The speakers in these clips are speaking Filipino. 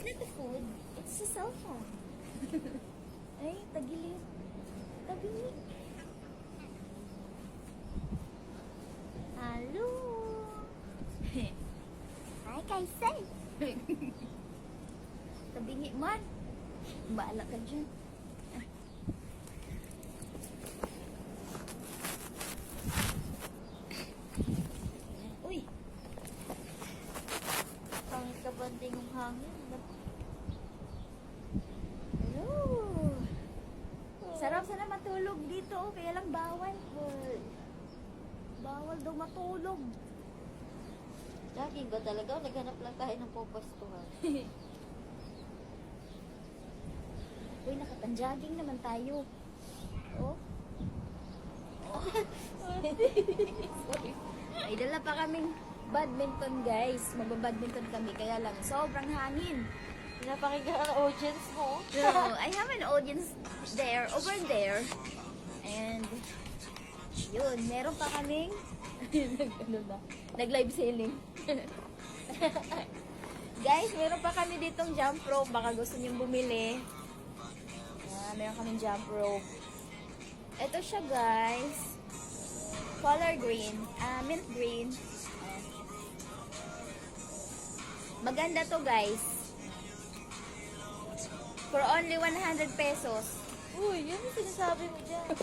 It's not the food. It's the cell phone. Ay, tagilid. Tagilid. Hello. Hi, Kaisay. Tabingi man. Baala ka dyan. Uy. Pangit ka ba ang hangin? Hello. Sarap sana oh, kaya lang bawal. Bawal daw matulog. Jogging ba talaga? Naghanap lang tayo ng pupastuhan. Uy, nakapanjogging naman tayo. Oh. Ay, dala pa kaming badminton, guys. Magbabadminton kami, kaya lang sobrang hangin. Pinapakinggan ang audience mo. So, I have an audience there, over there. And, yun, meron pa kaming, nag-live selling. Guys, meron pa kami ditong jump rope. Baka gusto niyong bumili. Ah, meron kaming jump rope. Ito siya, guys. Color green. Ah, mint green. Maganda to, guys. For only 100 pesos. Uy, yun yung sinasabi mo dyan.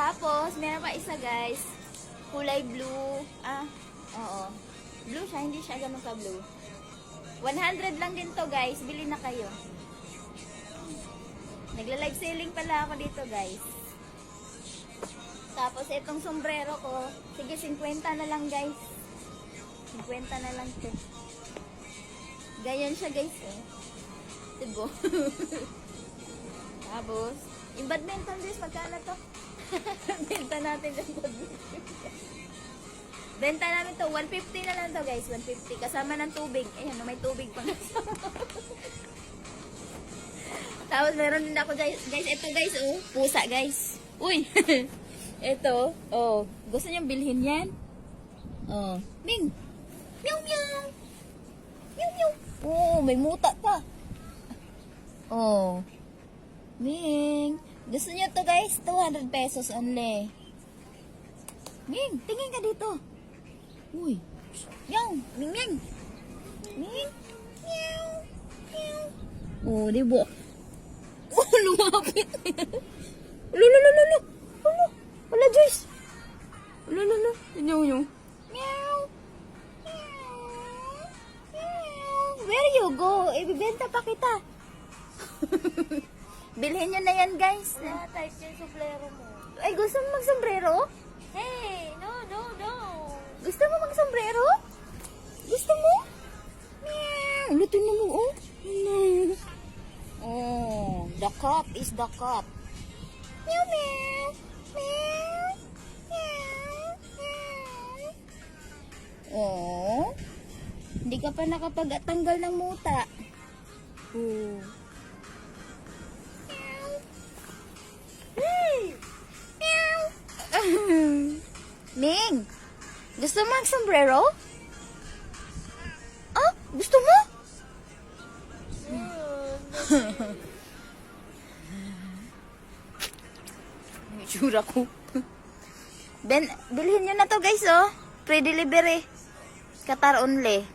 Tapos, meron pa isa guys. Kulay blue. Ah, oo. Blue siya, hindi siya ganun ka blue. 100 lang din to guys. Bili na kayo. Nagla-live selling pala ako dito guys. Tapos, itong sombrero ko. Sige, 50 na lang guys. 50 na lang to. Ganyan siya guys eh. Tigo. Tapos, yung badminton guys, magkano to? Benta natin yung badminton. Benta namin to, 150 na lang to guys, 150. Kasama ng tubig. Ayan, may tubig pa. Tapos meron din ako guys, guys, ito guys, oh, pusa guys. Uy! ito, oh, gusto niyong bilhin yan? Oh, Ming! Meow meow! Meow meow! Oh, may muta pa. Oh. Ming, gusto niyo to guys? 200 pesos only. Ming, tingin ka dito. Uy. Meow, Ming, Ming. Ming. Meow. Meow. Oh, di ba? Oh, lumapit. Ulo, ulo. Ulo. Wala, Joyce. Ulo, ulo. Meow, meow. Meow. Meow. Meow. Where you go? Ibibenta pa kita. Bilhin nyo na yan, guys. Wala type yung suplero mo. Ay, gusto mo mag-sombrero? Hey, no, no, no. Gusto mo mag-sombrero? Gusto mo? Meow. Luto na mo, oh. No. Oh, the cup is the cup. Meow, meow. Meow. Meow. Meow. Oh. Hindi ka pa nakapag-tanggal ng muta. Oh. Gusto mo ang sombrero? Ah, gusto mo? May tsura ko. Ben, bilhin nyo na to guys oh. Free delivery. Qatar only.